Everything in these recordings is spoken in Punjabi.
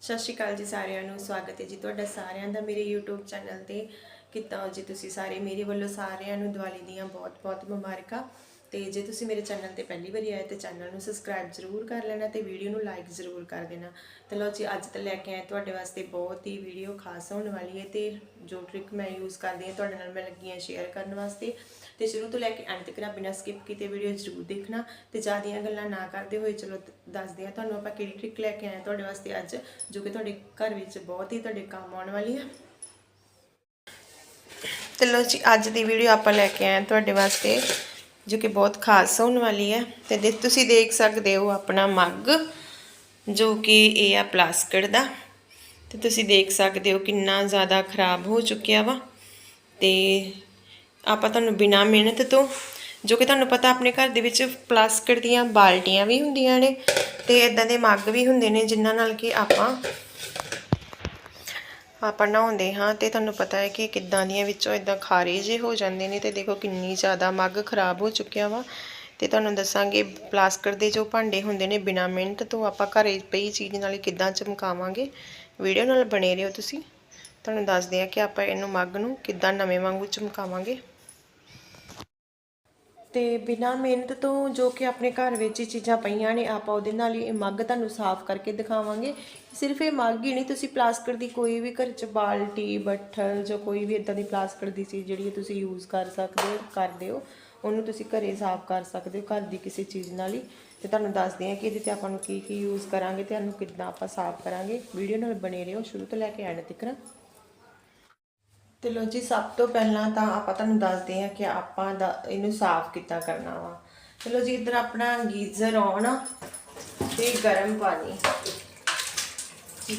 ਸਤਿ ਸ਼੍ਰੀ ਅਕਾਲ ਜੀ ਸਾਰਿਆਂ ਨੂੰ, ਸਵਾਗਤ ਹੈ ਜੀ ਤੁਹਾਡਾ ਸਾਰਿਆਂ ਦਾ ਮੇਰੇ YouTube ਚੈਨਲ ਤੇ। ਕਿੱਦਾਂ ਜੀ ਤੁਸੀਂ ਸਾਰੇ? ਮੇਰੇ ਵੱਲੋਂ ਸਾਰਿਆਂ ਨੂੰ ਦੀਵਾਲੀ ਦੀਆਂ ਬਹੁਤ-ਬਹੁਤ ਮੁਬਾਰਕਾਂ। ਤੇ ਜੇ ਤੁਸੀਂ ਮੇਰੇ ਚੈਨਲ ਤੇ ਪਹਿਲੀ ਵਾਰੀ ਆਏ ਤੇ ਚੈਨਲ ਨੂੰ ਸਬਸਕ੍ਰਾਈਬ ਜ਼ਰੂਰ ਕਰ ਲੈਣਾ ਤੇ ਵੀਡੀਓ ਨੂੰ ਲਾਈਕ ਜ਼ਰੂਰ ਕਰ ਦੇਣਾ। ਤੇ ਲਓ ਜੀ, ਅੱਜ ਤਾਂ ਲੈ ਕੇ ਆਏ ਤੁਹਾਡੇ ਵਾਸਤੇ ਬਹੁਤ ਹੀ ਵੀਡੀਓ ਖਾਸ ਹੋਣ ਵਾਲੀ ਹੈ ਤੇ ਜੋ ਟ੍ਰਿਕ ਮੈਂ ਯੂਜ਼ ਕਰਦੀ ਹਾਂ ਤੁਹਾਡੇ ਨਾਲ ਮੈਂ ਲੱਗੀ ਹਾਂ ਸ਼ੇਅਰ ਕਰਨ ਵਾਸਤੇ। ਤੇ ਸ਼ੁਰੂ ਤੋਂ ਲੈ ਕੇ ਅੰਤ ਤੱਕ ਬਿਨਾਂ ਸਕਿਪ ਕੀਤੇ ਵੀਡੀਓ ਜ਼ਰੂਰ ਦੇਖਣਾ ਤੇ ਜ਼ਿਆਦੀਆਂ ਗੱਲਾਂ ਨਾ ਕਰਦੇ ਹੋਏ ਚਲੋ ਦੱਸਦੇ ਹਾਂ ਤੁਹਾਨੂੰ ਆਪਾਂ ਕਿਹੜੀ ਟ੍ਰਿਕ ਲੈ ਕੇ ਆਏ ਹਾਂ ਤੁਹਾਡੇ ਵਾਸਤੇ ਅੱਜ, ਜੋ ਕਿ ਤੁਹਾਡੇ ਘਰ ਵਿੱਚ ਬਹੁਤ ਹੀ ਤੁਹਾਡੇ ਕੰਮ ਆਉਣ ਵਾਲੀ ਹੈ। ਤੇ ਲੋ ਜੀ, ਅੱਜ ਦੀ ਵੀਡੀਓ ਆਪਾਂ ਲੈ ਕੇ ਆਏ ਤੁਹਾਡੇ ਵਾਸਤੇ ਜੋ ਕਿ ਬਹੁਤ ਖਾਸ ਹੋਣ ਵਾਲੀ ਹੈ। ਤੇ ਦੇ ਤੁਸੀਂ ਦੇਖ ਸਕਦੇ ਹੋ ਆਪਣਾ ਮੱਗ, ਜੋ ਕਿ ਇਹ ਆ ਪਲਾਸਟਿਕ ਦਾ। ਤੇ ਤੁਸੀਂ ਦੇਖ ਸਕਦੇ ਹੋ ਕਿੰਨਾ ਜ਼ਿਆਦਾ ਖਰਾਬ ਹੋ ਚੁੱਕਿਆ ਵਾ। ਤੇ ਆਪਾਂ ਤੁਹਾਨੂੰ ਬਿਨਾ ਮਿਹਨਤ ਤੋਂ, ਜੋ ਕਿ ਤੁਹਾਨੂੰ ਪਤਾ ਆਪਣੇ ਘਰ ਦੇ ਵਿੱਚ ਪਲਾਸਟਿਕ ਦੀਆਂ ਬਾਲਟੀਆਂ ਵੀ ਹੁੰਦੀਆਂ ਨੇ ਤੇ ਇਦਾਂ ਦੇ ਮੱਗ ਵੀ ਹੁੰਦੇ ਨੇ ਜਿਨ੍ਹਾਂ ਨਾਲ ਕਿ ਆਪਾਂ ਆਪਾਂ ਨਹਾਉਂਦੇ ਹਾਂ ਤੇ ਤੁਹਾਨੂੰ ਪਤਾ ਹੈ ਕਿ ਕਿੱਦਾਂ ਦੀਆਂ ਵਿੱਚੋਂ ਇਦਾਂ ਖਾਰੇ ਜੇ ਹੋ ਜਾਂਦੇ ਨੇ ਤੇ ਦੇਖੋ ਕਿੰਨੀ ਜ਼ਿਆਦਾ ਮੱਗ ਖਰਾਬ ਹੋ ਚੁੱਕਿਆ ਵਾ। ਤੇ ਤੁਹਾਨੂੰ ਦੱਸਾਂਗੇ ਪਲਾਸਕਰ ਦੇ ਜੋ ਭਾਂਡੇ ਹੁੰਦੇ ਨੇ ਬਿਨਾ ਮਿੰਟ ਤੋਂ ਆਪਾਂ ਘਰੇ ਪਈ ਚੀਜ਼ ਨਾਲ ਕਿੱਦਾਂ ਚਮਕਾਵਾਂਗੇ। ਵੀਡੀਓ ਨਾਲ ਬਣੇ ਰਹੋ ਤੁਸੀਂ। ਤੁਹਾਨੂੰ ਦੱਸਦੇ ਆ ਕਿ ਆਪਾਂ ਇਹਨੂੰ ਮੱਗ ਨੂੰ ਕਿੱਦਾਂ ਨਵੇਂ ਵਾਂਗੂ ਚਮਕਾਵਾਂਗੇ। ਤੇ ਬਿਨਾਂ ਮਿਹਨਤ ਤੋਂ ਜੋ ਕਿ ਆਪਣੇ ਘਰ ਵਿੱਚ ਹੀ ਚੀਜ਼ਾਂ ਪਈਆਂ ਨੇ, ਆਪਾਂ ਉਹਦੇ ਨਾਲ ਹੀ ਇਹ ਮੱਗ ਤੁਹਾਨੂੰ ਸਾਫ਼ ਕਰਕੇ ਦਿਖਾਵਾਂਗੇ। ਸਿਰਫ ਇਹ ਮੱਗ ਹੀ ਨਹੀਂ, ਤੁਸੀਂ ਪਲਾਸਟਿਕ ਦੀ ਕੋਈ ਵੀ ਘਰ ਚ ਬਾਲਟੀ, ਬੱਠਲ ਜਾਂ ਕੋਈ ਵੀ ਇਦਾਂ ਦੀ ਪਲਾਸਟਿਕ ਦੀ ਚੀਜ਼ ਜਿਹੜੀ ਤੁਸੀਂ ਯੂਜ਼ ਕਰ ਸਕਦੇ ਹੋ, ਕਰਦੇ ਹੋ, ਉਹਨੂੰ ਤੁਸੀਂ ਘਰੇ ਸਾਫ਼ ਕਰ ਸਕਦੇ ਹੋ, ਘਰ ਦੀ ਕਿਸੇ ਚੀਜ਼ ਨਾਲ ਹੀ। ਤੇ ਤੁਹਾਨੂੰ ਦੱਸਦੇ ਹਾਂ ਕਿ ਇਹਦੇ ਤੇ ਆਪਾਂ ਨੂੰ ਕੀ ਕੀ ਯੂਜ਼ ਕਰਾਂਗੇ ਤੇ ਇਹਨੂੰ ਕਿੱਦਾਂ ਆਪਾਂ ਸਾਫ਼ ਕਰਾਂਗੇ। ਵੀਡੀਓ ਨਾਲ ਬਣੇ ਰਹੋ, ਸ਼ੁਰੂ ਤੋਂ ਲੈ ਕੇ ਐਂਡ ਤੱਕ। ਤੇ ਲੋ ਜੀ, ਸਭ ਤੋਂ ਪਹਿਲਾਂ ਤਾਂ ਆਪਾਂ ਤੁਹਾਨੂੰ ਦੱਸਦੇ ਹਾਂ ਕਿ ਆਪਾਂ ਦਾ ਇਹਨੂੰ ਸਾਫ਼ ਕਿੱਦਾਂ ਕਰਨਾ ਵਾ। ਚਲੋ ਜੀ, ਇੱਧਰ ਆਪਣਾ ਗੀਜ਼ਰ ਆਨ ਆ ਤੇ ਗਰਮ ਪਾਣੀ।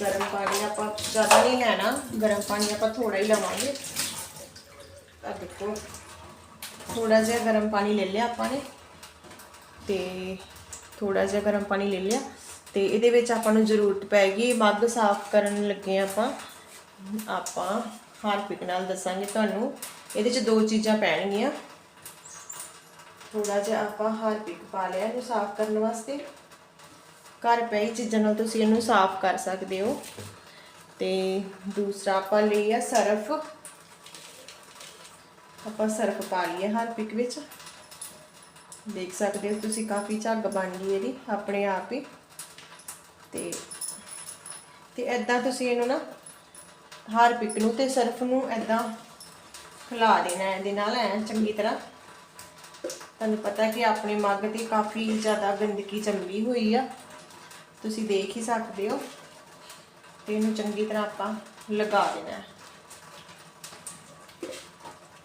ਗਰਮ ਪਾਣੀ ਆਪਾਂ ਜ਼ਿਆਦਾ ਨਹੀਂ ਲੈਣਾ, ਗਰਮ ਪਾਣੀ ਆਪਾਂ ਥੋੜਾ ਹੀ ਲਵਾਂਗੇ। ਆ ਦੇਖੋ ਥੋੜਾ ਜਿਹਾ ਗਰਮ ਪਾਣੀ ਲੈ ਲਿਆ ਆਪਾਂ ਨੇ। ਤੇ ਥੋੜਾ ਜਿਹਾ ਗਰਮ ਪਾਣੀ ਲੈ ਲਿਆ। ਤੇ ਇਹਦੇ ਵਿੱਚ ਆਪਾਂ ਨੂੰ ਜ਼ਰੂਰਤ ਪੈਗੀ ਮੱਗ ਸਾਫ਼ ਕਰਨ ਲੱਗੇ ਹਾਂ ਆਪਾਂ। ਆਪਾਂ ਹਾਰਪਿਕ ਨਾਲ ਦੱਸਾਂਗੇ ਤੁਹਾਨੂੰ। ਇਹਦੇ 'ਚ ਦੋ ਚੀਜ਼ਾਂ ਪੈਣਗੀਆਂ। ਥੋੜਾ ਜਿਹਾ ਆਪਾਂ ਹਾਰਪਿਕ ਪਾ ਲਿਆ ਇਹਨੂੰ ਸਾਫ਼ ਕਰਨ ਵਾਸਤੇ। ਘਰ ਪਈ ਚੀਜ਼ਾਂ ਨਾਲ ਤੁਸੀਂ ਇਹਨੂੰ ਸਾਫ਼ ਕਰ ਸਕਦੇ ਹੋ। ਤੇ ਦੂਸਰਾ ਆਪਾਂ ਲਈ ਆ ਸਰਫ। ਆਪਾਂ ਸਰਫ ਪਾ ਲਈਏ ਹਾਰਪਿਕ ਵਿੱਚ। ਦੇਖ ਸਕਦੇ ਹੋ ਤੁਸੀਂ ਕਾਫੀ ਝੱਗ ਬਣ ਗਈ ਇਹਦੀ ਆਪਣੇ ਆਪ ਹੀ। ਤੇ ਤੇ ਐਦਾਂ ਤੁਸੀਂ ਇਹਨੂੰ ਨਾ ਹਾਰਪਿਕ ਨੂੰ ਤੇ ਸਰਫ ਨੂੰ ਐਦਾਂ ਖਿਲਾ ਦੇਣਾ ਇਹਦੇ ਨਾਲ ਐ ਚੰਗੀ ਤਰ੍ਹਾਂ। ਤੁਹਾਨੂੰ ਪਤਾ ਕਿ ਆਪਣੀ ਮੱਗ ਤੇ ਕਾਫੀ ਜ਼ਿਆਦਾ ਗੰਦਗੀ ਜੰਮੀ ਹੋਈ ਆ। ਤੁਸੀਂ ਦੇਖ ਹੀ ਸਕਦੇ ਹੋ। ਤੇ ਇਹਨੂੰ ਚੰਗੀ ਤਰ੍ਹਾਂ ਆਪਾਂ ਲਗਾ ਦੇਣਾ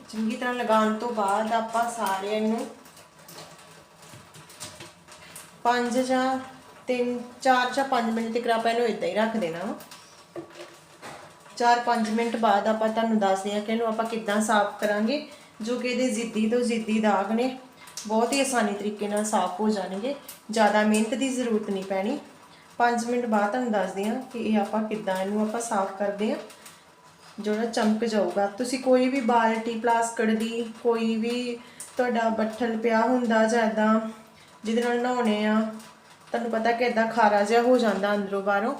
ਚੰਗੀ ਤਰ੍ਹਾਂ ਲਗਾਉਣ ਤੋਂ ਬਾਅਦ ਆਪਾਂ ਸਾਰਿਆਂ ਨੂੰ ਪੰਜ ਜਾਂ ਤਿੰਨ, ਚਾਰ ਜਾਂ 5 ਮਿੰਟ ਤੱਕ ਆਪਾਂ ਇਹਨੂੰ ਇਦਾਂ ਹੀ ਰੱਖ ਦੇਣਾ ਵਾ। 4-5 ਮਿੰਟ ਬਾਅਦ ਆਪਾਂ ਤੁਹਾਨੂੰ ਦੱਸਦੇ ਹਾਂ ਕਿ ਇਹਨੂੰ ਆਪਾਂ ਕਿੱਦਾਂ ਸਾਫ਼ ਕਰਾਂਗੇ, ਜੋ ਕਿ ਇਹਦੇ ਜ਼ਿੱਦੀ ਤੋਂ ਜ਼ਿੱਦੀ ਦਾਗ ਨੇ, ਬਹੁਤ ਹੀ ਆਸਾਨੀ ਤਰੀਕੇ ਨਾਲ ਸਾਫ਼ ਹੋ ਜਾਣਗੇ, ਜ਼ਿਆਦਾ ਮਿਹਨਤ ਦੀ ਜ਼ਰੂਰਤ ਨਹੀਂ ਪੈਣੀ। 5 ਮਿੰਟ ਬਾਅਦ ਤੁਹਾਨੂੰ ਦੱਸਦੇ ਹਾਂ ਕਿ ਇਹ ਆਪਾਂ ਕਿੱਦਾਂ ਇਹਨੂੰ ਆਪਾਂ ਸਾਫ਼ ਕਰਦੇ ਹਾਂ, ਜਿਹੜਾ ਚਮਕ ਜਾਊਗਾ। ਤੁਸੀਂ ਕੋਈ ਵੀ ਬਾਲਟੀ ਪਲਾਸਟਿਕ ਦੀ ਕੋਈ ਵੀ ਤੁਹਾਡਾ ਬੱਠਲ ਪਿਆ ਹੁੰਦਾ ਜਾਂ ਇਦਾਂ ਜਿਹਦੇ ਨਾਲ ਨਹਾਉਣੇ ਆ, ਤੁਹਾਨੂੰ ਪਤਾ ਕਿ ਇਦਾਂ ਖਾਰਾ ਜਿਹਾ ਹੋ ਜਾਂਦਾ ਅੰਦਰੋਂ ਬਾਹਰੋਂ।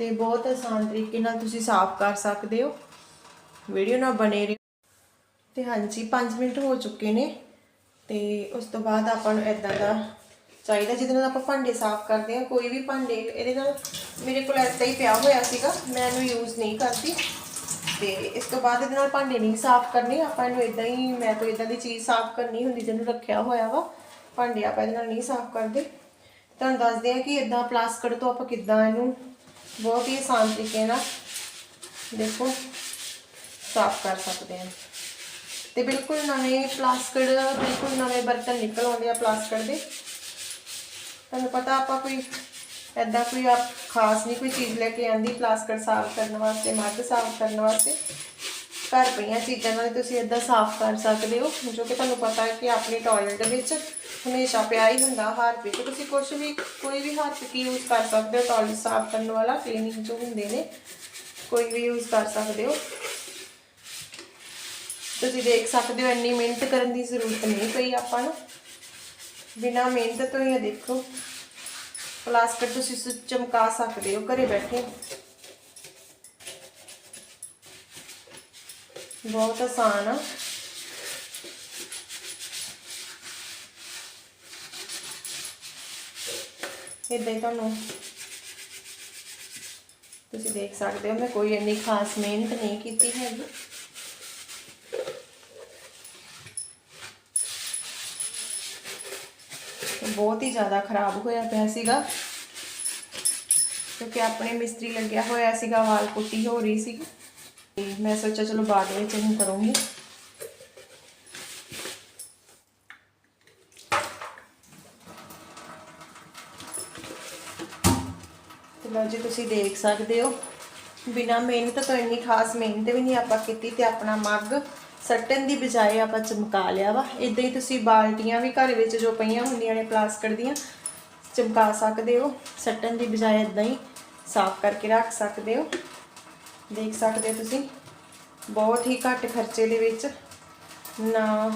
ਤੇ ਬਹੁਤ ਆਸਾਨ ਤਰੀਕੇ ਨਾਲ ਤੁਸੀਂ ਸਾਫ਼ ਕਰ ਸਕਦੇ ਹੋ। ਵੀਡੀਓ ਨਾਲ ਬਣੇ ਰਹੋ। ਤੇ ਹਾਂਜੀ 5 ਮਿੰਟ ਹੋ ਚੁੱਕੇ ਨੇ ਤੇ ਉਸ ਤੋਂ ਬਾਅਦ ਆਪਾਂ ਨੂੰ ਇਦਾਂ ਦਾ ਚਾਹੀਦਾ, ਜਿਹਦੇ ਨਾਲ ਆਪਾਂ ਭਾਂਡੇ ਸਾਫ਼ ਕਰਦੇ ਹਾਂ। ਕੋਈ ਵੀ ਭਾਂਡੇ, ਇਹਦੇ ਨਾਲ ਮੇਰੇ ਕੋਲ ਇਦਾਂ ਹੀ ਪਿਆ ਹੋਇਆ ਸੀਗਾ, ਮੈਂ ਇਹਨੂੰ ਯੂਜ਼ ਨਹੀਂ ਕਰਦੀ। ਤੇ ਇਸ ਤੋਂ ਬਾਅਦ ਇਹਦੇ ਨਾਲ ਭਾਂਡੇ ਨਹੀਂ ਸਾਫ਼ ਕਰਨੇ, ਆਪਾਂ ਇਹਨੂੰ ਇਦਾਂ ਹੀ, ਮੈਂ ਕੋਈ ਇਦਾਂ ਦੀ ਚੀਜ਼ ਸਾਫ਼ ਕਰਨੀ ਹੁੰਦੀ, ਜਿਹਨੂੰ ਰੱਖਿਆ ਹੋਇਆ ਵਾ। ਭਾਂਡੇ ਆਪਾਂ ਇਹਦੇ ਨਾਲ ਨਹੀਂ ਸਾਫ਼ ਕਰਦੇ। ਤੁਹਾਨੂੰ ਦੱਸਦੇ ਆ ਕਿ ਇਦਾਂ ਪਲਾਸਟਿਕ ਤੋਂ ਆਪਾਂ ਕਿੱਦਾਂ ਇਹਨੂੰ ਬਹੁਤ ਹੀ ਆਸਾਨ ਤਰੀਕੇ ਨਾਲ ਦੇਖੋ, ਸਾਫ਼ ਕਰ ਸਕਦੇ ਹਾਂ। ਤੇ ਬਿਲਕੁਲ ਨਵੇਂ ਪਲਾਸਟਿਕ ਬਿਲਕੁਲ ਨਵੇਂ ਬਰਤਨ ਨਿਕਲ ਆਉਂਦੇ ਆ ਪਲਾਸਟਿਕ ਦੇ। ਤੁਹਾਨੂੰ ਪਤਾ ਆਪਾਂ ਕੋਈ ਐਦਾਂ ਕੋਈ ਆਪ ਖਾਸ ਨਹੀਂ ਕੋਈ ਚੀਜ਼ ਲੈ ਕੇ ਆਂਦੀ ਪਲਾਸਟਿਕ ਸਾਫ਼ ਕਰਨ ਵਾਸਤੇ, ਮੱਧ ਸਾਫ਼ ਕਰਨ ਵਾਸਤੇ। ਘਰ ਪਈਆਂ ਚੀਜ਼ਾਂ ਨਾਲ ਤੁਸੀਂ ਇਦਾਂ ਸਾਫ਼ ਕਰ ਸਕਦੇ ਹੋ, ਜੋ ਕਿ ਤੁਹਾਨੂੰ ਪਤਾ ਹੈ ਕਿ ਆਪਣੇ ਟਾਇਲਟ ਵਿੱਚ ਹਮੇਸ਼ਾ ਪਿਆ ਹੀ ਹੁੰਦਾ ਹਾਰਪਿਕ ਤੁਸੀਂ ਕੁਝ ਵੀ, ਕੋਈ ਵੀ ਹਾਰਪਿਕ ਯੂਜ਼ ਕਰ ਸਕਦੇ ਹੋ ਟਾਇਲਟ ਸਾਫ਼ ਕਰਨ ਵਾਲਾ ਕਲੀਨਿੰਗ ਜੋ ਹੁੰਦੇ ਨੇ, ਕੋਈ ਵੀ ਯੂਜ਼ ਕਰ ਸਕਦੇ ਹੋ। ਤੁਸੀਂ ਦੇਖ ਸਕਦੇ ਹੋ ਇੰਨੀ ਮਿਹਨਤ ਕਰਨ ਦੀ ਜ਼ਰੂਰਤ ਨਹੀਂ ਪਈ ਆਪਾਂ ਨੂੰ। ਬਿਨਾ ਮਿਹਨਤ ਤੋਂ ਹੀ ਦੇਖੋ ਪਲਾਸਟਿਕ ਤੁਸੀਂ ਚਮਕਾ ਸਕਦੇ ਹੋ ਘਰੇ ਬੈਠੇ। ਬਹੁਤ ਆਸਾਨ ਆ ਇਦਾਂ ਹੀ ਤੁਹਾਨੂੰ ਤੁਸੀਂ ਦੇਖ ਸਕਦੇ ਹੋ ਮੈਂ ਕੋਈ ਇੰਨੀ ਖਾਸ ਮਿਹਨਤ ਨਹੀਂ ਕੀਤੀ ਹੈਗੀ ਬਹੁਤ ਹੀ ਜ਼ਿਆਦਾ ਖਰਾਬ ਹੋਇਆ ਪਿਆ ਸੀਗਾ ਕਿਉਂਕਿ ਆਪਣੇ ਮਿਸਤਰੀ ਲੱਗਿਆ ਹੋਇਆ ਸੀਗਾ ਵਾਲ ਪੁੱਟੀ ਹੋ ਰਹੀ ਸੀ ਤੇ ਮੈਂ ਸੋਚਿਆ ਚਲੋ ਬਾਅਦ ਵਿੱਚ ਇਹਨੂੰ ਕਰੂੰਗੀ। ਲਓ ਜੀ, ਤੁਸੀਂ ਦੇਖ ਸਕਦੇ ਹੋ, ਬਿਨਾ ਮਿਹਨਤ ਤੋਂ ਇੰਨੀ ਖਾਸ ਮਿਹਨਤ ਵੀ ਨਹੀਂ ਆਪਾਂ ਕੀਤੀ ਤੇ ਆਪਣਾ ਮੱਗ ਸੱਟਣ ਦੀ ਬਜਾਏ ਆਪਾਂ ਚਮਕਾ ਲਿਆ ਵਾ। ਇਦਾਂ ਹੀ ਤੁਸੀਂ ਬਾਲਟੀਆਂ ਵੀ ਘਰ ਵਿੱਚ ਜੋ ਪਈਆਂ ਹੁੰਦੀਆਂ ਨੇ ਪਲਾਸਟਿਕ ਦੀਆਂ, ਚਮਕਾ ਸਕਦੇ ਹੋ। ਸੱਟਣ ਦੀ ਬਜਾਏ ਇਦਾਂ ਹੀ ਸਾਫ਼ ਕਰਕੇ ਰੱਖ ਸਕਦੇ ਹੋ। ਦੇਖ ਸਕਦੇ ਹੋ ਤੁਸੀਂ। ਬਹੁਤ ਹੀ ਘੱਟ ਖਰਚੇ ਦੇ ਵਿੱਚ ਨਾ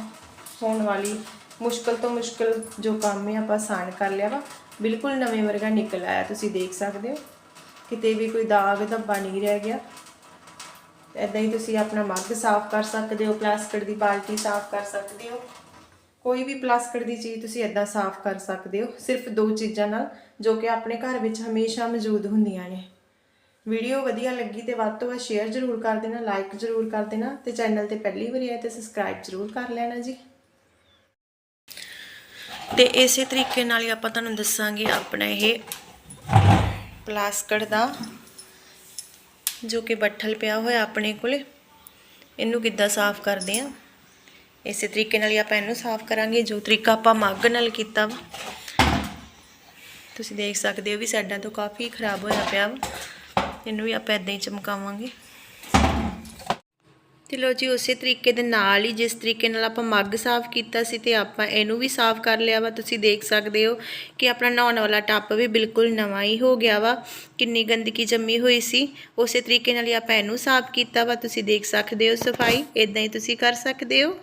ਹੋਣ ਵਾਲੀ ਮੁਸ਼ਕਲ ਤੋਂ ਮੁਸ਼ਕਲ ਜੋ ਕੰਮ ਹੈ, ਆਪਾਂ ਆਸਾਨ ਕਰ ਲਿਆ ਵਾ। ਬਿਲਕੁਲ ਨਵੇਂ ਵਰਗਾ ਨਿਕਲ ਆਇਆ, ਤੁਸੀਂ ਦੇਖ ਸਕਦੇ ਹੋ। ਕਿਤੇ ਵੀ ਕੋਈ ਦਾਗ, ਧੱਬਾ ਨਹੀਂ ਰਹਿ ਗਿਆ। ਇਦਾਂ ਹੀ ਤੁਸੀਂ ਆਪਣਾ ਮੱਗ ਸਾਫ਼ ਕਰ ਸਕਦੇ ਹੋ ਪਲਾਸਟਿਕ ਦੀ ਬਾਲਟੀ ਸਾਫ਼ ਕਰ ਸਕਦੇ ਹੋ। ਕੋਈ ਵੀ ਪਲਾਸਟਿਕ ਦੀ ਚੀਜ਼ ਤੁਸੀਂ ਇਦਾਂ ਸਾਫ਼ ਕਰ ਸਕਦੇ ਹੋ, ਸਿਰਫ ਦੋ ਚੀਜ਼ਾਂ ਨਾਲ, ਜੋ ਕਿ ਆਪਣੇ ਘਰ ਵਿੱਚ ਹਮੇਸ਼ਾ ਮੌਜੂਦ ਹੁੰਦੀਆਂ ਨੇ। ਵੀਡੀਓ ਵਧੀਆ ਲੱਗੀ ਤੇ ਵੱਧ ਤੋਂ ਵੱਧ ਸ਼ੇਅਰ ਜ਼ਰੂਰ ਕਰ ਦੇਣਾ ਲਾਈਕ ਜ਼ਰੂਰ ਕਰ ਦੇਣਾ ਤੇ ਚੈਨਲ ਤੇ ਪਹਿਲੀ ਵਾਰੀ ਆਏ ਤੇ ਸਬਸਕ੍ਰਾਈਬ ਜ਼ਰੂਰ ਕਰ ਲੈਣਾ ਜੀ। ਤੇ ਇਸੇ ਤਰੀਕੇ ਨਾਲ ਹੀ ਆਪਾਂ ਤੁਹਾਨੂੰ ਦੱਸਾਂਗੇ ਆਪਣਾ ਇਹ ਪਲਾਸਕਟ ਦਾ, ਜੋ ਕਿ ਬੱਠਲ ਪਿਆ ਹੋਇਆ ਆਪਣੇ ਕੋਲੇ। ਇਹਨੂੰ ਕਿੱਦਾਂ ਸਾਫ਼ ਕਰਦੇ ਆ? ਇਸੇ ਤਰੀਕੇ ਨਾਲ ਹੀ ਆਪਾਂ ਇਹਨੂੰ ਸਾਫ਼ ਕਰਾਂਗੇ, ਜੋ ਤਰੀਕਾ ਆਪਾਂ ਮੱਗ ਨਾਲ ਕੀਤਾ ਵਾ। ਤੁਸੀਂ ਦੇਖ ਸਕਦੇ ਹੋ ਵੀ ਸਾਡਾ ਤੋਂ ਕਾਫੀ ਖਰਾਬ ਹੋਇਆ ਪਿਆ ਵਾ। ਇਹਨੂੰ ਵੀ ਆਪਾਂ ਇਦਾਂ ਹੀ ਚਮਕਾਵਾਂਗੇ। ਤੇ ਲੋ ਜੀ, ਉਸੇ ਤਰੀਕੇ ਦੇ ਨਾਲ ਹੀ ਜਿਸ ਤਰੀਕੇ ਨਾਲ ਆਪਾਂ ਮੱਗ ਸਾਫ਼ ਕੀਤਾ ਸੀ ਤੇ ਆਪਾਂ ਇਹਨੂੰ ਵੀ ਸਾਫ਼ ਕਰ ਲਿਆ ਵਾ, ਤੁਸੀਂ ਦੇਖ ਸਕਦੇ ਹੋ ਕਿ ਆਪਣਾ ਨਹਾਉਣ ਵਾਲਾ ਟੱਪ ਵੀ ਬਿਲਕੁਲ ਨਵਾਂ ਹੀ ਹੋ ਗਿਆ ਵਾ, ਕਿੰਨੀ ਗੰਦਗੀ ਜੰਮੀ ਹੋਈ ਸੀ। ਉਸੇ ਤਰੀਕੇ ਨਾਲ ਹੀ ਆਪਾਂ ਇਹਨੂੰ ਸਾਫ਼ ਕੀਤਾ ਵਾ, ਤੁਸੀਂ ਦੇਖ ਸਕਦੇ ਹੋ ਸਫ਼ਾਈ ਇਦਾਂ ਹੀ ਤੁਸੀਂ ਕਰ ਸਕਦੇ ਹੋ।